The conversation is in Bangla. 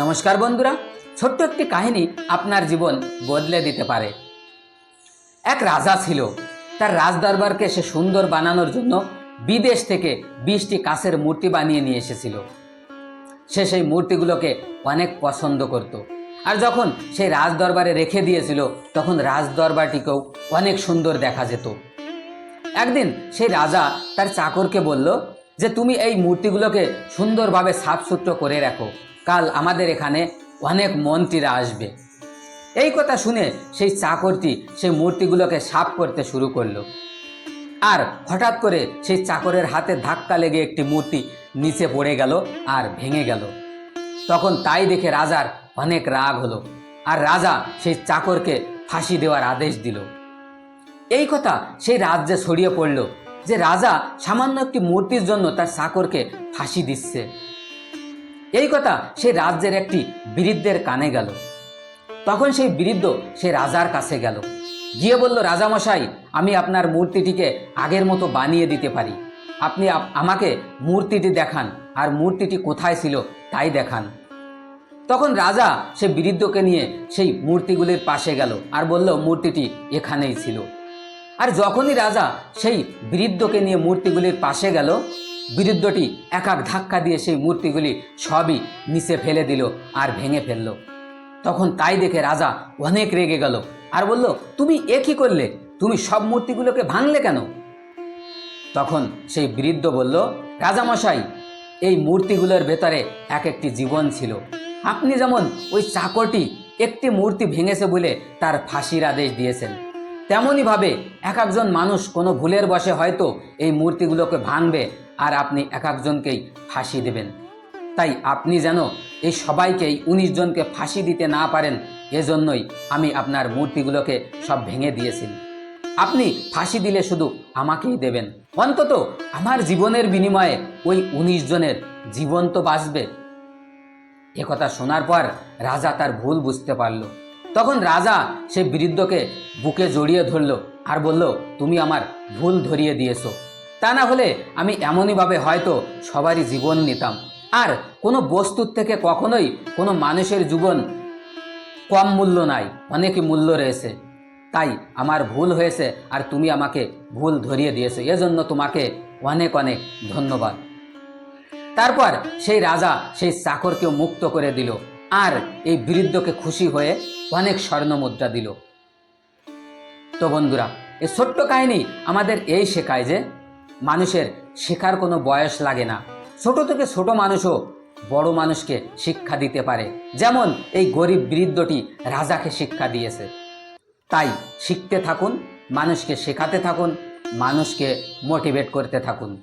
নমস্কার বন্ধুরা, ছোট্ট একটি কাহিনী আপনার জীবন বদলে দিতে পারে। এক রাজা ছিল, তার রাজদরবারকে সে সুন্দর বানানোর জন্য বিদেশ থেকে বিশটি কাঁচের মূর্তি বানিয়ে নিয়ে এসেছিল। সে সেই মূর্তিগুলোকে অনেক পছন্দ করত। আর যখন সেই রাজদরবারে রেখে দিয়েছিল, তখন রাজদরবারটিকেও অনেক সুন্দর দেখা যেত। একদিন সেই রাজা তার চাকরকে বলল যে, তুমি এই মূর্তিগুলোকে সুন্দরভাবে সাফসুতরো করে রাখো। কাল আমাদের এখানে অনেক মন্ত্রীরা আসবে। এই কথা শুনে সেই চাকরটি সেই মূর্তিগুলোকে সাফ করতে শুরু করল। আর হঠাৎ করে সেই চাকরের হাতে ধাক্কা লেগে একটি মূর্তি নিচে পড়ে গেল আর ভেঙে গেল। তখন তাই দেখে রাজার অনেক রাগ হলো আর রাজা সেই চাকরকে ফাঁসি দেওয়ার আদেশ দিল। এই কথা সেই রাজ্যে ছড়িয়ে পড়ল যে রাজা সামান্য একটি মূর্তির জন্য তার চাকরকে ফাঁসি দিচ্ছে। এই কথা সে রাজ্যের একটি বৃদ্ধের কানে গেল। তখন সেই বৃদ্ধ সে রাজার কাছে গেল। গিয়ে বলল, রাজামশাই, আমি আপনার মূর্তিটিকে আগের মতো বানিয়ে দিতে পারি। আপনি আমাকে মূর্তিটি দেখান, আর মূর্তিটি কোথায় ছিল তাই দেখান। তখন রাজা সে বৃদ্ধকে নিয়ে সেই মূর্তিগুলির পাশে গেল, আর বলল, মূর্তিটি এখানেই ছিল। আর যখনই রাজা সেই বৃদ্ধকে নিয়ে মূর্তিগুলির পাশে গেল বৃদ্ধটি এক এক ধাক্কা দিয়ে সেই মূর্তিগুলি সবই নিচে ফেলে দিল আর ভেঙে ফেলল। তখন তাই দেখে রাজা অনেক রেগে গেল আর বলল, তুমি এ কি করলে? তুমি সব মূর্তিগুলোকে ভাঙলে কেন? তখন সেই বৃদ্ধ বলল, রাজামশাই, এই মূর্তিগুলোর ভেতরে এক একটি জীবন ছিল। আপনি যেমন ওই চাকরটি একটি মূর্তি ভেঙেছে বলে তার ফাঁসির আদেশ দিয়েছেন, তেমনইভাবে এক একজন মানুষ কোনো ভুলের বসে হয়তো এই মূর্তিগুলোকে ভাঙবে আর আপনি এক একজনকেই ফাঁসি দেবেন। তাই আপনি যেন এই সবাইকেই উনিশ জনকে ফাঁসি দিতে না পারেন, এজন্যই আমি আপনার মূর্তিগুলোকে সব ভেঙে দিয়েছি। আপনি ফাঁসি দিলে শুধু আমাকেই দেবেন। অন্তত আমার জীবনের বিনিময়ে ওই উনিশ জনের জীবন তো বাঁচবে। একথা শোনার পর রাজা তার ভুল বুঝতে পারল। তখন রাজা সে বৃদ্ধকে বুকে জড়িয়ে ধরল আর বলল, তুমি আমার ভুল ধরিয়ে দিয়েছ। তা না হলে আমি এমনইভাবে হয়তো সবারই জীবন নিতাম। আর কোনো বস্তুর থেকে কখনোই কোনো মানুষের জীবন কম মূল্য নাই, অনেকই মূল্য রয়েছে। তাই আমার ভুল হয়েছে আর তুমি আমাকে ভুল ধরিয়ে দিয়েছ। এজন্য তোমাকে অনেক অনেক ধন্যবাদ। তারপর সেই রাজা সেই চাকরকেও মুক্ত করে দিল আর এই বৃদ্ধকে খুশি হয়ে অনেক স্বর্ণ মুদ্রা দিল। তো বন্ধুরা, এই ছোট্ট কাহিনী আমাদের এই শেখায় যে মানুষের শেখার কোনো বয়স লাগে না। ছোট থেকে ছোট মানুষও বড় মানুষকে শিক্ষা দিতে পারে। যেমন এই গরিব বৃদ্ধটি রাজাকে শিক্ষা দিয়েছে। তাই শিখতে থাকুন, মানুষকে শেখাতে থাকুন, মানুষকে মোটিভেট করতে থাকুন।